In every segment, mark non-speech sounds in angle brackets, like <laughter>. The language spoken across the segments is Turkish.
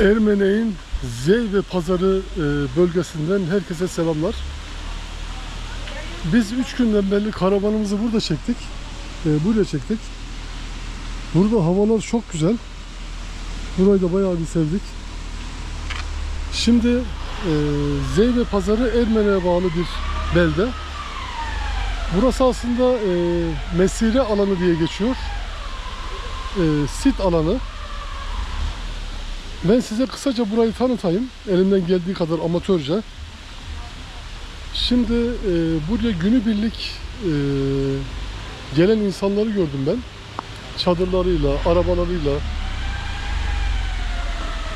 Ermenek'in Zeyve Pazarı e, bölgesinden herkese selamlar. Biz üç günden beri karavanımızı burada çektik. E, buraya çektik. Burada havalar çok güzel. Burayı da bayağı bir sevdik. Şimdi e, Zeyve Pazarı Ermenek'e bağlı bir belde. Burası aslında mesire alanı diye geçiyor. Sit alanı. Ben size kısaca burayı tanıtayım. Elimden geldiği kadar amatörce. Şimdi e, buraya günübirlik e, gelen insanları gördüm ben. Çadırlarıyla, arabalarıyla.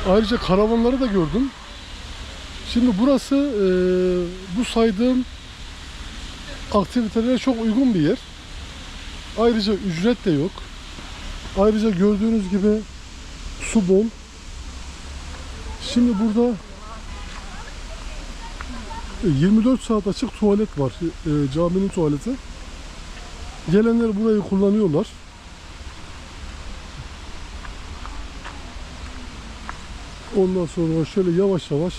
Ayrıca karavanları da gördüm. Şimdi burası e, bu saydığım aktivitelere çok uygun bir yer. Ayrıca ücret de yok. Ayrıca gördüğünüz gibi su bol. Şimdi burada e, 24 saat açık tuvalet var. E, caminin tuvaleti. Gelenler burayı kullanıyorlar. Ondan sonra şöyle yavaş yavaş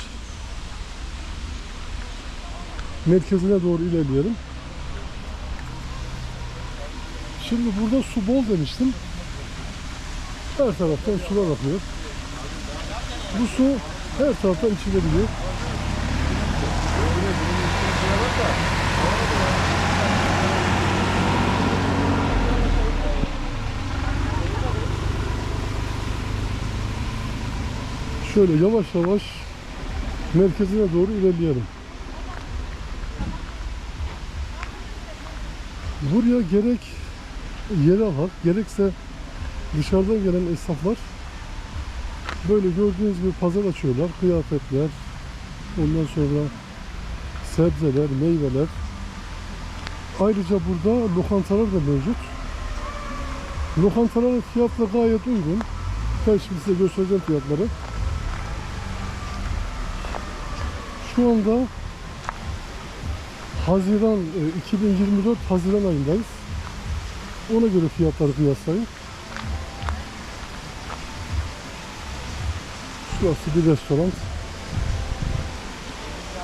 merkezine doğru ilerleyelim. Şimdi burada su bol demiştim. Her taraftan sular akıyor. Bu su her taraftan içilebiliyor. Şöyle yavaş yavaş merkezine doğru ilerleyelim. Buraya gerek yerel halk gerekse dışarıdan gelen esnaflar böyle gördüğünüz gibi pazar açıyorlar. Kıyafetler, ondan sonra sebzeler, meyveler. Ayrıca burada lokantalar da mevcut. Lokantaların fiyatları gayet uygun. Ben şimdi size göstereceğim fiyatları. Şu anda Haziran, e, 2024 Haziran ayındayız. Ona göre fiyatları kıyaslayın. Şurası bir restoran.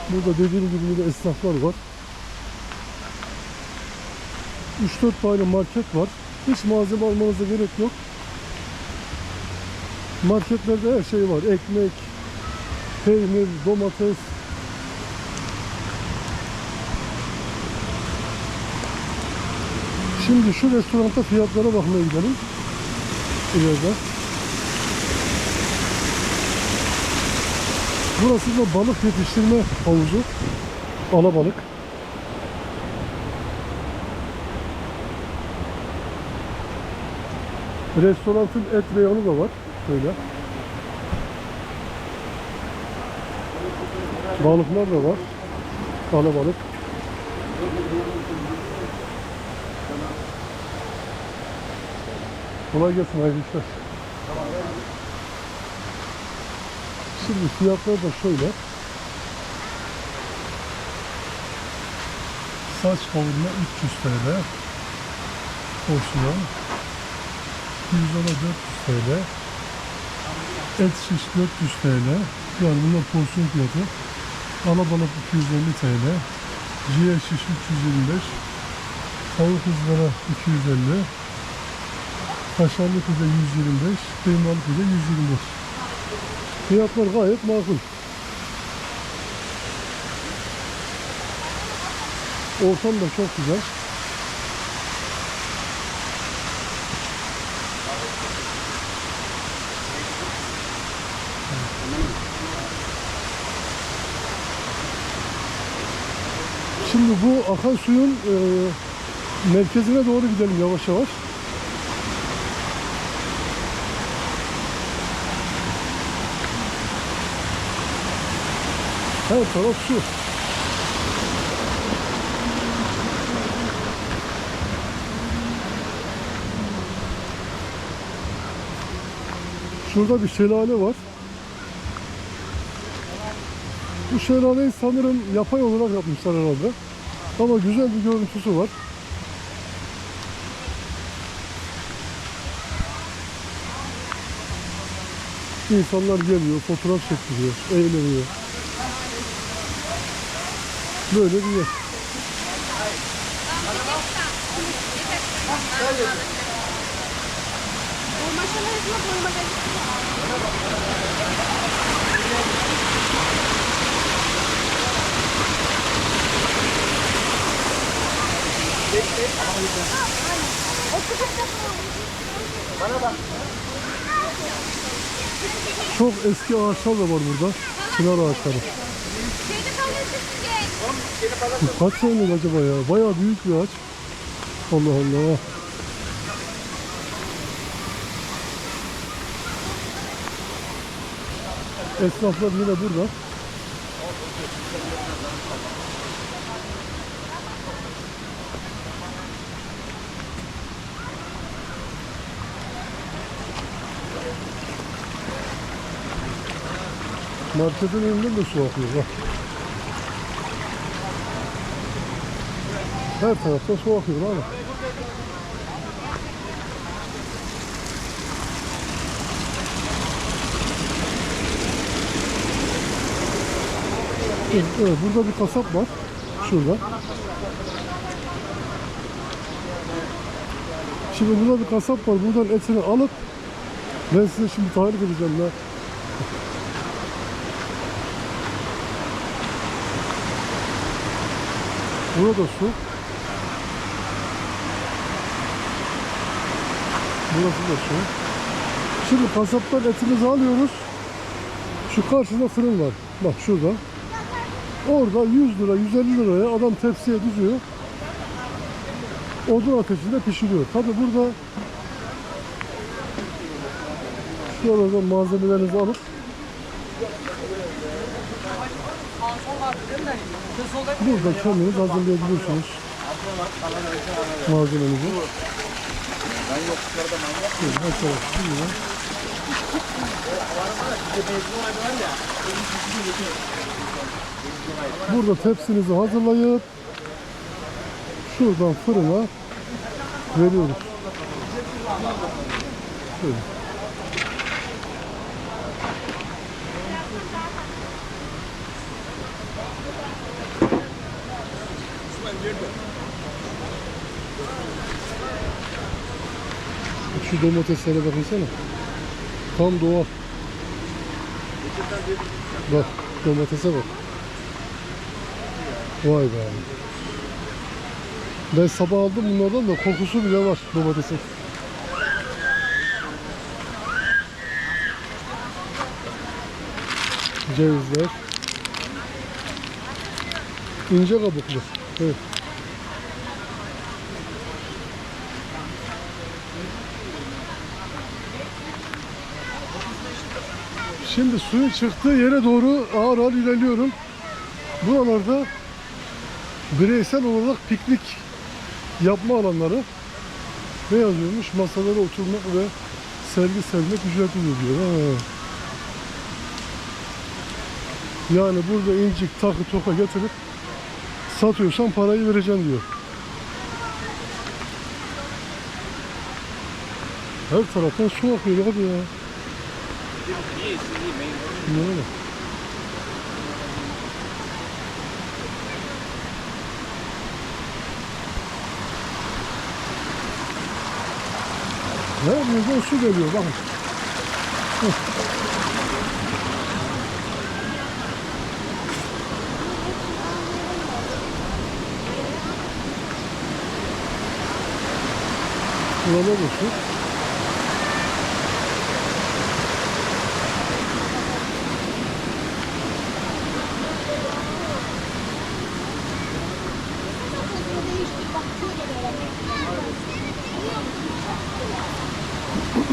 Burada dediğim gibi yine esnaflar var. 3-4 tane market var. Hiç malzeme almanıza gerek yok. Marketlerde her şey var. Ekmek, peynir, domates. Şimdi şu restoranda fiyatlara bakmaya gidelim. İleride. Burası da balık yetiştirme havuzu. Alabalık. Restoranın et reyonu da var. Böyle. Balıklar da var. Alabalık. Kolay gelsin hayırlı işler. Şimdi fiyatlar da şöyle. Saç kavurma 300 TL. Porsiyon. Pirzola 400 TL. Et şiş 400 TL. Yani bunlar porsiyon fiyatı. Alabalık 250 TL. Ciğer şiş 325. Tavuk ızgara 250. Kaşarlı pide 125. Kıymalı pide 125. Fiyatlar gayet makul. Ortam da çok güzel. Şimdi bu akan suyun e, merkezine doğru gidelim yavaş yavaş. Her taraf su. Şurada bir şelale var. Bu şelaleyi sanırım yapay olarak yapmışlar herhalde. Ama güzel bir görüntüsü var. İnsanlar geliyor, fotoğraf çektiriyor, eğleniyor. Böyle bir yer. Çok eski ağaçlar da var burada. Çınar ağaçları. Kaç senelik acaba ya? Bayağı büyük bir ağaç. Allah Allah. Esnaflar yine burada. Marketin önünden de su akıyor. Bak. Her tarafta su akıyor abi. Evet, evet, burada bir kasap var. Şurada. Şimdi burada bir kasap var. Buradan etini alıp ben size şimdi tarif edeceğim ya. Burada su. Burası da su. Şimdi kasaptan etimizi alıyoruz. Şu karşıda fırın var. Bak şurada. Orada 100 lira, 150 liraya adam tepsiye diziyor. Odun ateşinde pişiriyor. Tabi burada şuradan malzemelerinizi alıp burada kendiniz hazırlayabilirsiniz malzemenizi. Şöyle açarak şimdi Burada tepsinizi hazırlayıp şuradan fırına veriyoruz. Şöyle. Şu domateslere bakınsana. Tam doğal. Bak domatese bak. Vay be. Ben sabah aldım bunlardan da kokusu bile var domatesin. Cevizler. İnce kabuklu. Evet. Şimdi suyun çıktığı yere doğru ağır ağır ilerliyorum. Buralarda bireysel olarak piknik yapma alanları ne yazıyormuş? Masalara oturmak ve sergi sermek ücretlidir diyor. Yani burada incik, takı, toka getirip satıyorsan parayı vereceksin diyor. Her taraftan su akıyor abi ya. Ne öyle? Her yerden su geliyor bakın. Heh.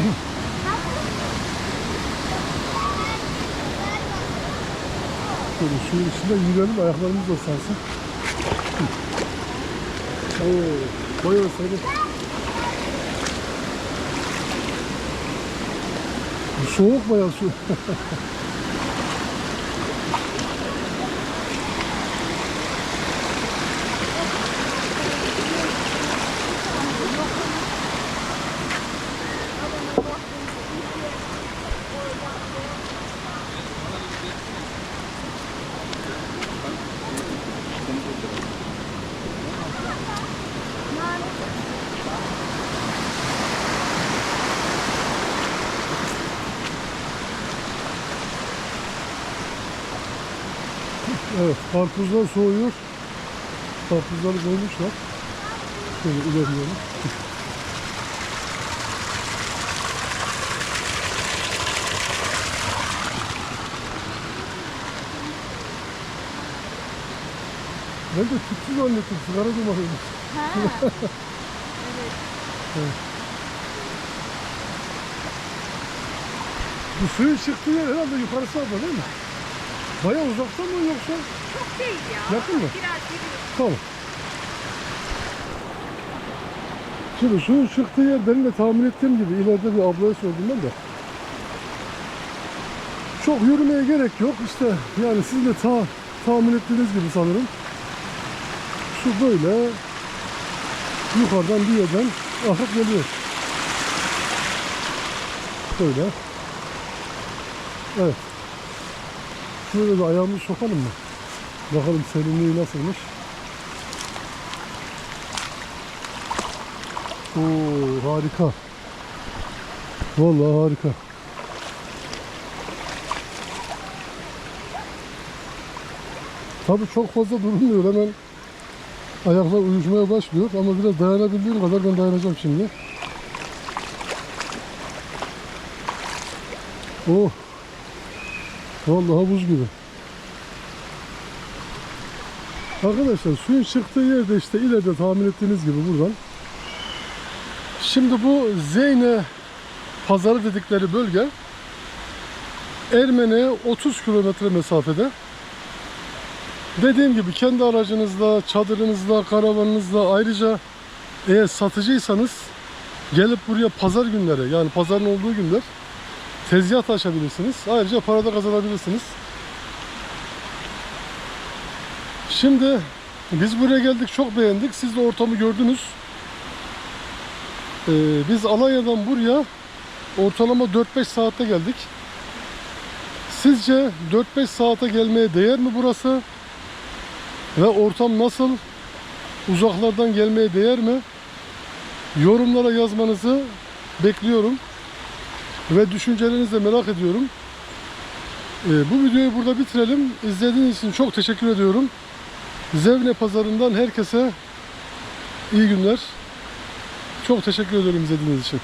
Da su. Şöyle suyun içinde yürüyelim ayaklarımız da ıslansın. Oo, bayağı sarı. Bu Soğuk bayağı su. <laughs> Evet, karpuzlar soğuyor. Karpuzları koymuşlar. Şöyle ilerleyelim. Ben de tütsü zannettim, sigara dumanıymış. Ha. <laughs> Bu suyun çıktığı yer herhalde yukarısı abla değil mi? Baya uzakta mı yoksa? Çok değil ya. Yakın mı? Biraz yürüyor. Tamam. Şimdi suyun çıktığı yer benim de tahmin ettiğim gibi ileride bir ablaya sordum ben de. Çok yürümeye gerek yok işte yani siz de ta, tahmin ettiğiniz gibi sanırım. Su böyle yukarıdan bir yerden akıp geliyor. Böyle. Evet. Şöyle bir ayağımızı sokalım mı? Bakalım serinliği nasılmış. Oo harika. Vallahi harika. Tabii çok fazla durulmuyor hemen ayaklar uyuşmaya başlıyor ama biraz dayanabildiğim kadar ben dayanacağım şimdi. Oh. Vallahi buz gibi. Arkadaşlar suyun çıktığı yerde işte ileride tahmin ettiğiniz gibi buradan. Şimdi bu Zeyne pazarı dedikleri bölge Ermeni'ye 30 kilometre mesafede. Dediğim gibi kendi aracınızla, çadırınızla, karavanınızla ayrıca eğer satıcıysanız gelip buraya pazar günleri yani pazarın olduğu günler tezgah da açabilirsiniz. Ayrıca para da kazanabilirsiniz. Şimdi biz buraya geldik çok beğendik. Siz de ortamı gördünüz. Ee, biz Alanya'dan buraya ortalama 4-5 saatte geldik. Sizce 4-5 saate gelmeye değer mi burası? Ve ortam nasıl? Uzaklardan gelmeye değer mi? Yorumlara yazmanızı bekliyorum. Ve düşüncelerinizi de merak ediyorum. Ee, bu videoyu burada bitirelim. İzlediğiniz için çok teşekkür ediyorum. Zevne pazarından herkese iyi günler. Çok teşekkür ederim izlediğiniz için.